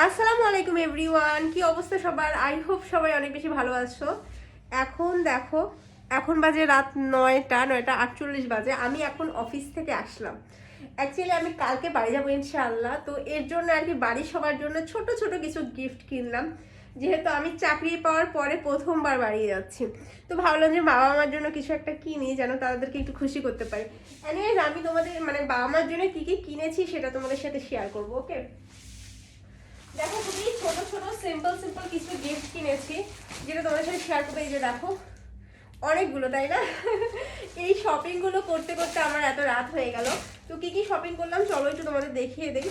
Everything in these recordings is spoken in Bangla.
আসসালামু আলাইকুম এভরিওয়ান, কি অবস্থা সবার? আই হোপ সবাই অনেক বেশি ভালো আছো। এখন দেখো, এখন বাজে রাত নয়টা নয়টা আটচল্লিশ বাজে। আমি এখন অফিস থেকে আসলাম। অ্যাকচুয়ালি আমি কালকে বাড়ি যাব ইনশাআল্লাহ। তো এর জন্য আর কি বাড়ির সবার জন্য ছোট ছোট কিছু গিফট কিনলাম। যেহেতু আমি চাকরি পাওয়ার পরে প্রথমবার বাড়ি যাচ্ছি। তো ভাবলাম যে বাবা মার জন্য কিছু একটা কিনি, যেন তাদেরকে একটু খুশি করতে পারি। এনিওয়েজ আমি তোমাদের মানে বাবা মার জন্য কি কি কিনেছি সেটা তোমাদের সাথে শেয়ার করব ওকে দেখো খুবই ছোট ছোট সিম্পল সিম্পল কিছু গিফট কিনেছি, যেটা তোমাদের সাথে শেয়ার করব এই যে দেখো, অনেকগুলো, তাই না? এই শপিংগুলো করতে করতে আমার এত রাত হয়ে গেল। তো কি কি শপিং করলাম? চলো একটু তোমাদের দেখিয়ে দিই।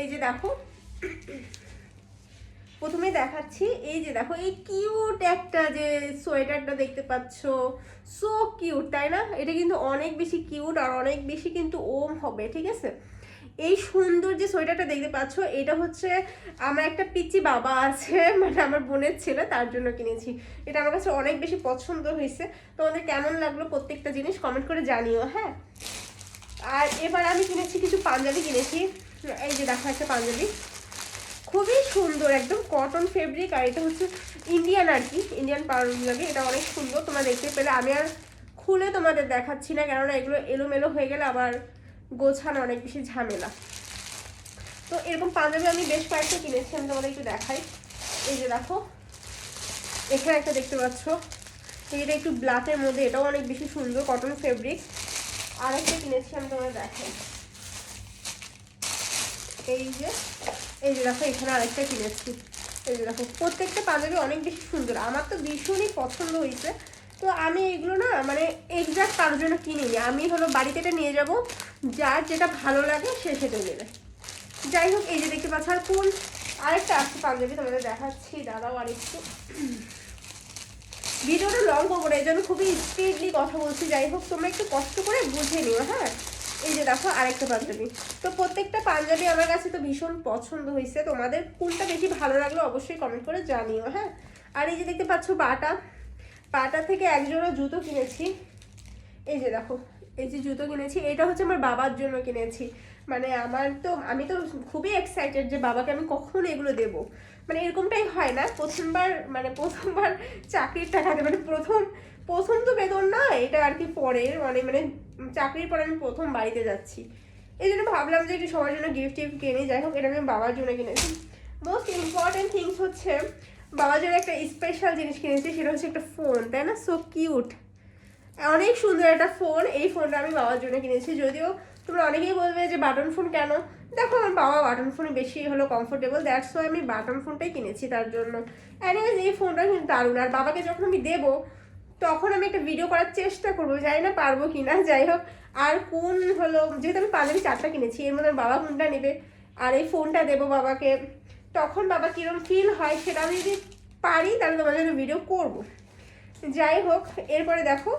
এই যে দেখো, প্রথমে দেখাচ্ছি, এই যে দেখো, এই কিউট একটা যে সোয়েটারটা দেখতে পাচ্ছ। সো কিউট তাই না? এটা কিন্তু অনেক বেশি কিউট আর অনেক বেশি কিন্তু ওম হবে, ঠিক আছে? এই সুন্দর যে সোয়েটারটা দেখতে পাচ্ছ, এটা হচ্ছে আমার একটা পিচি বাবা আছে মানে আমার বোনের ছেলে, তার জন্য কিনেছি। এটা আমার কাছে অনেক বেশি পছন্দ হয়েছে। তোমাদের কেমন লাগল প্রত্যেকটা জিনিস কমেন্ট করে জানিও হ্যাঁ? আর এবার আমি কিনেছি কিছু পাঞ্জাবি কিনেছি। এই যে দেখা একটা পাঞ্জাবি। খুবই সুন্দর, একদম কটন ফেব্রিক আর এটা হচ্ছে ইন্ডিয়ান আর কি ইন্ডিয়ান পাঞ্জাবি এটা অনেক সুন্দর, তোমরা দেখতে পেলে। আমি আর খুলে তোমাদের দেখাচ্ছি না, কেননা এগুলো এলোমেলো হয়ে গেলে আবার গোছানো অনেক বেশি ঝামেলা। তো এরকম পাঞ্জাবি আমি বেশ কয়েকটা কিনেছি, আমি তোমাদের একটু দেখাই। এই যে দেখো, এখানে একটা দেখতে পাচ্ছ। এটা একটু ব্ল্যাকের মধ্যে, এটাও অনেক বেশি সুন্দর কটন ফেব্রিক আরেকটা কিনেছি, আমি তোমাদের দেখাই। এই যে এই যে দেখো, এখানে আরেকটা কিনেছি। এই যে দেখো, প্রত্যেকটা পাঞ্জাবি অনেক বেশি সুন্দর। আমার তো ভীষণই পছন্দ হয়েছে। তো আমি এগুলো না মানে এক্সাক্ট কারোর জন্য কিনিনি। আমি হলো বাড়িতে এটা নিয়ে যাব, যার যেটা ভালো লাগে সে সেটা নেবে। যাই হোক, এই যে দেখতে পাচ্ছ আর কোন আরেকটা আসছে পাঞ্জাবি তোমাদের দেখাচ্ছি, দাঁড়াও আরেকটু ভিডিওটা লং করব এই জন্য খুবই স্পিডলি কথা বলছি। যাই হোক, তোমরা একটু কষ্ট করে বুঝে নিও হ্যাঁ? এই যে দেখো আরেকটা পাঞ্জাবি। তো প্রত্যেকটা পাঞ্জাবি আমার কাছে তো ভীষণ পছন্দ হয়েছে। তোমাদের কোনটা বেশি ভালো লাগল অবশ্যই কমেন্ট করে জানিও হ্যাঁ? আর এই যে দেখতে পাচ্ছ বাটা পাটা থেকে একজোড়া জুতো কিনেছি। এই যে দেখো, এই যে জুতো কিনেছি, এটা হচ্ছে আমার বাবার জন্য কিনেছি। মানে আমার তো, আমি তো খুবই এক্সাইটেড যে বাবাকে আমি কখন এগুলো দেব। মানে এরকমটাই হয় না, প্রথমবার মানে প্রথমবার চাকরির টাকাতে মানে প্রথম প্রথম তো বেতন না, এটা আর কি পরের মানে মানে চাকরির পরে আমি প্রথম বাড়িতে যাচ্ছি। এই জন্য ভাবলাম যে একটু সবার জন্য গিফট টিফট কিনি, যাই হোক, এটা আমি বাবার জন্য কিনেছি। মোস্ট ইম্পর্টেন্ট থিংস হচ্ছে বাবার জন্য একটা স্পেশাল জিনিস কিনেছি, সেটা হচ্ছে একটা ফোন তাই না? সো কিউট অনেক সুন্দর একটা ফোন এই ফোনটা আমি বাবার জন্য কিনেছি। যদিও তোমরা অনেকেই বলবে যে, বাটন ফোন কেন? দেখো, আমার বাবা বাটন ফোনে বেশি হলো কমফোর্টেবল দ্যাটস ওয়াই আমি বাটন ফোনটাই কিনেছি তার জন্য। অ্যানিওয়েজ এই ফোনটা কিন্তু দারুণ। আর বাবাকে যখন আমি দেবো, তখন আমি একটা ভিডিও করার চেষ্টা করব। জানি না পারব কি না যাই হোক। আর কোন হলো, যেহেতু আমি পাঞ্জাবি চারটা কিনেছি, এর মধ্যে বাবা কোনটা নেবে? আর এই ফোনটা দেবো বাবাকে। তখন বাবা কীরকম ফিল হয় সেটা আমি যদি পারি, তাহলে তোমার জন্য ভিডিও করব। যাই হোক, এরপরে দেখো,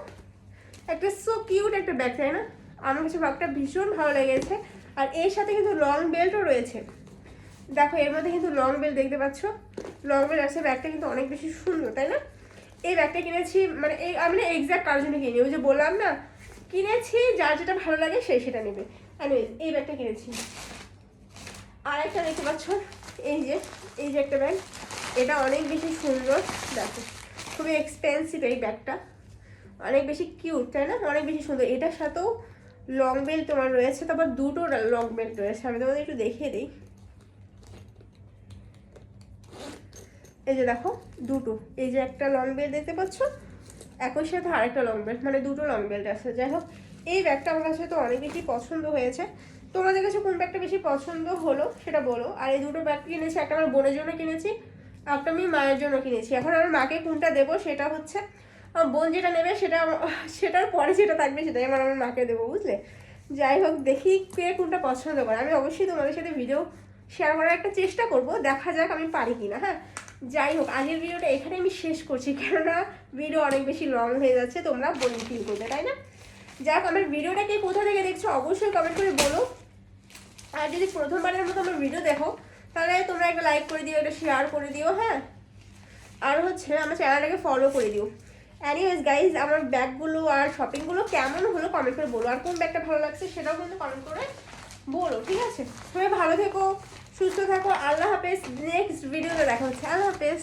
একটা সো কিউট একটা ব্যাগ তাই না? আমার কাছে ব্যাগটা ভীষণ ভালো লেগেছে। আর এর সাথে কিন্তু লং বেল্টও রয়েছে। দেখো, এর মধ্যে কিন্তু লং বেল্ট দেখতে পাচ্ছ। লং বেল্ট আছে ব্যাগটা কিন্তু অনেক বেশি সুন্দর, তাই না? এই ব্যাগটা কিনেছি মানে এই, আমি না এক্সাক্ট কারোর জন্য কিনি ওই যে বললাম না, কিনেছি, যার যেটা ভালো লাগে সে সেটা নেবে। এই ব্যাগটা কিনেছি। আর একটা দেখতে পাচ্ছ। এই যে এই যে একটা ব্যাগ এটা অনেক বেশি সুন্দর, দেখো, খুবই এক্সপেন্সিভ এই ব্যাগটা অনেক বেশি কিউট তাই না? অনেক বেশি সুন্দর। এটার সাথেও লং বেল্ট তোমার রয়েছে, তারপর দুটো লং বেল্ট রয়েছে। আমি তোমাদের একটু দেখিয়ে দিই। এই যে দেখো, দুটো। এই যে একটা লং বেল্ট দেখতে পাচ্ছ, একই সাথে আরেকটা লং বেল্ট মানে দুটো লং বেল্ট আছে। যাই হোক, এই ব্যাগটা আমার কাছে তো অনেক বেশি পছন্দ হয়েছে। তোমাদের কাছে কোন ব্যাগটা বেশি পছন্দ হলো সেটা বলো। আর এই দুটো ব্যাগ কিনেছি, একটা আমার বোনের জন্য কিনেছি, একটা আমি মায়ের জন্য কিনেছি। এখন আমার মাকে কোনটা দেবো সেটা হচ্ছে বোন যেটা নেবে সেটা সেটার পরে যেটা থাকবে সেটাই আমার আমার মাকে দেবো, বুঝলে? যাই হোক, দেখি কে কোনটা পছন্দ করে। আমি অবশ্যই তোমাদের সাথে ভিডিও শেয়ার করার একটা চেষ্টা করব, দেখা যাক আমি পারি কিনা হ্যাঁ? যাই হোক, আগের ভিডিওটা এখানে আমি শেষ করছি, কেননা ভিডিও অনেক বেশি লং হয়ে যাচ্ছে, তোমরা বলে ফিল করবে, তাই না? যাক আমার ভিডিওটা কে কোথা থেকে দেখছ, অবশ্যই কমেন্ট করে বলো। আর যদি প্রথমবারের মতো আমার ভিডিও দেখো, তাহলে তোমরা একটা লাইক করে দিও, একটা শেয়ার করে দিও হ্যাঁ? আর হচ্ছে আমার চ্যানেলটাকে ফলো করে দিও। অ্যানিওয়েজ গাইজ আমার ব্যাগগুলো আর শপিংগুলো কেমন হলো কমেন্ট করে বলো। আর কোন ব্যাগটা ভালো লাগছে সেটাও কিন্তু কমেন্ট করে বলো, ঠিক আছে? সবাই ভালো থেকো, সুস্থ থাকো, আল্লাহ হাফেজ। নেক্সট ভিডিওতে দেখা হচ্ছে। আল্লাহ হাফেজ।